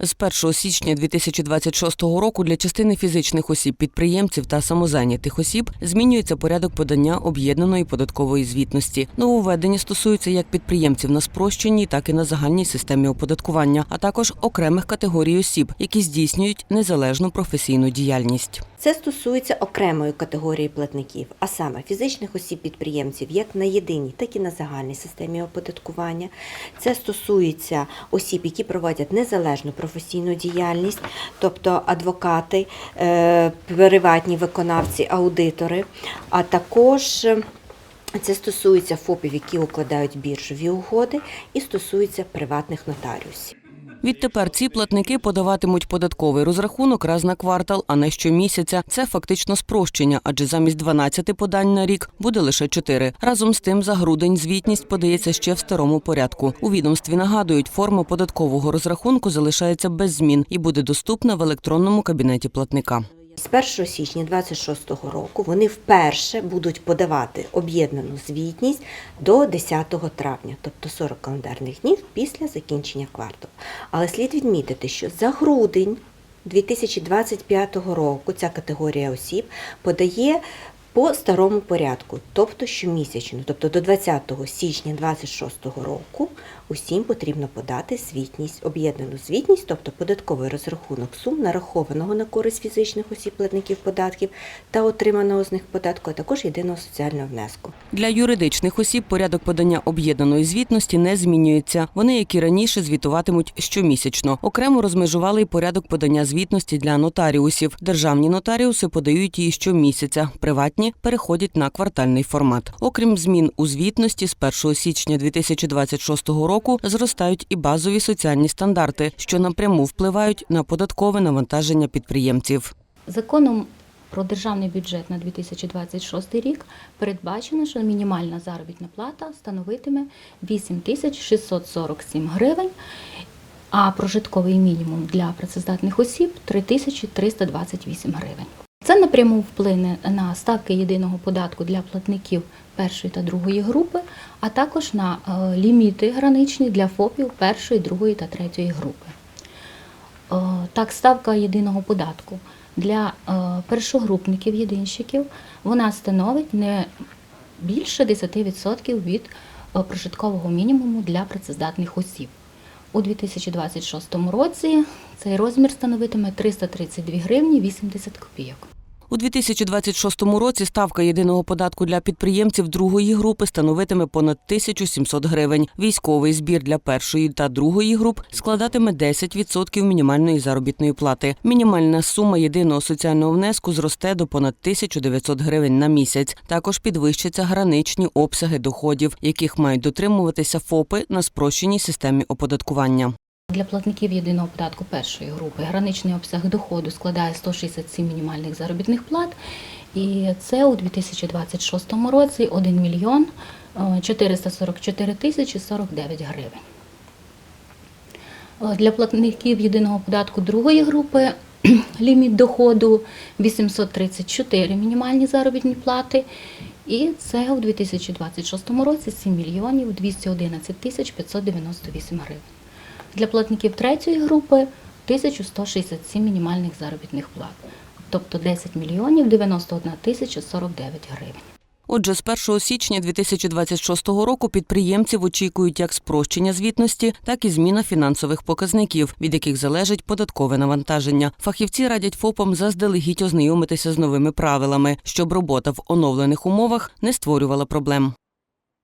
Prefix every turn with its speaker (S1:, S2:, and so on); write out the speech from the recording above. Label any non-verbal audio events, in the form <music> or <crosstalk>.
S1: З 1 січня 2026 року для частини фізичних осіб, підприємців та самозайнятих осіб змінюється порядок подання об'єднаної податкової звітності. Нововведення стосуються як підприємців на спрощеній, так і на загальній системі оподаткування, а також окремих категорій осіб, які здійснюють незалежну професійну діяльність.
S2: Це стосується окремої категорії платників, а саме фізичних осіб-підприємців як на єдиній, так і на загальній системі оподаткування. Це стосується осіб, які проводять незалежну професійну діяльність, тобто адвокати, е, приватні виконавці, аудитори, а також е, це стосується ФОПів, які укладають біржові угоди, і стосується приватних нотаріусів.
S1: Відтепер ці платники подаватимуть податковий розрахунок раз на квартал, а не щомісяця. Це фактично спрощення, адже замість 12 подань на рік буде лише 4. Разом з тим, за грудень звітність подається ще в старому порядку. У відомстві нагадують, форма податкового розрахунку залишається без змін і буде доступна в електронному кабінеті платника.
S2: З 1 січня 2026 року вони вперше будуть подавати об'єднану звітність до 10 травня, тобто 40 календарних днів після закінчення кварталу. Але слід відмітити, що за грудень 2025 року ця категорія осіб подає по старому порядку, тобто щомісячно, тобто до 20 січня 2026 року усім потрібно подати звітність, об'єднану звітність, тобто податковий розрахунок сум, нарахованого на користь фізичних осіб платників податків та отриманого з них податку, а також єдиного соціального внеску.
S1: Для юридичних осіб порядок подання об'єднаної звітності не змінюється. Вони, як і раніше, звітуватимуть щомісячно. Окремо розмежували й порядок подання звітності для нотаріусів. Державні нотаріуси подають її щомісяця, приватні переходять на квартальний формат. Окрім змін у звітності, з 1 січня 2026 року зростають і базові соціальні стандарти, що напряму впливають на податкове навантаження підприємців.
S3: Законом про державний бюджет на 2026 рік передбачено, що мінімальна заробітна плата становитиме 8647 гривень, а прожитковий мінімум для працездатних осіб 3328 гривень. Це напряму вплине на ставки єдиного податку для платників першої та другої групи, а також на е, ліміти граничні для ФОПів першої, другої та третьої групи. Е, Так, ставка єдиного податку для е, першогрупників єдинщиків вона становить не більше 10% від прожиткового мінімуму для працездатних осіб. У 2026 році цей розмір становитиме 332 гривні 80 копійок.
S1: У 2026 році ставка єдиного податку для підприємців другої групи становитиме понад 1700 гривень. Військовий збір для першої та другої груп складатиме 10% мінімальної заробітної плати. Мінімальна сума єдиного соціального внеску зросте до понад 1900 гривень на місяць. Також підвищаться граничні обсяги доходів, яких мають дотримуватися ФОПи на спрощеній системі оподаткування.
S3: Для платників єдиного податку першої групи граничний обсяг доходу складає 167 мінімальних заробітних плат, і це у 2026 році 1 мільйон е, 444 тисячі 49 гривень. Е, Для платників єдиного податку другої групи <clears throat> ліміт доходу 834 мінімальні заробітні плати, і це у 2026 році 7 мільйонів 211 тисяч 598 гривень. Для платників третьої групи 1167 мінімальних заробітних плат, тобто 10 мільйонів 91 тисяча 49 гривень.
S1: Отже, з 1 січня 2026 року підприємців очікують як спрощення звітності, так і зміна фінансових показників, від яких залежить податкове навантаження. Фахівці радять ФОПам заздалегідь ознайомитися з новими правилами, щоб робота в оновлених умовах не створювала проблем.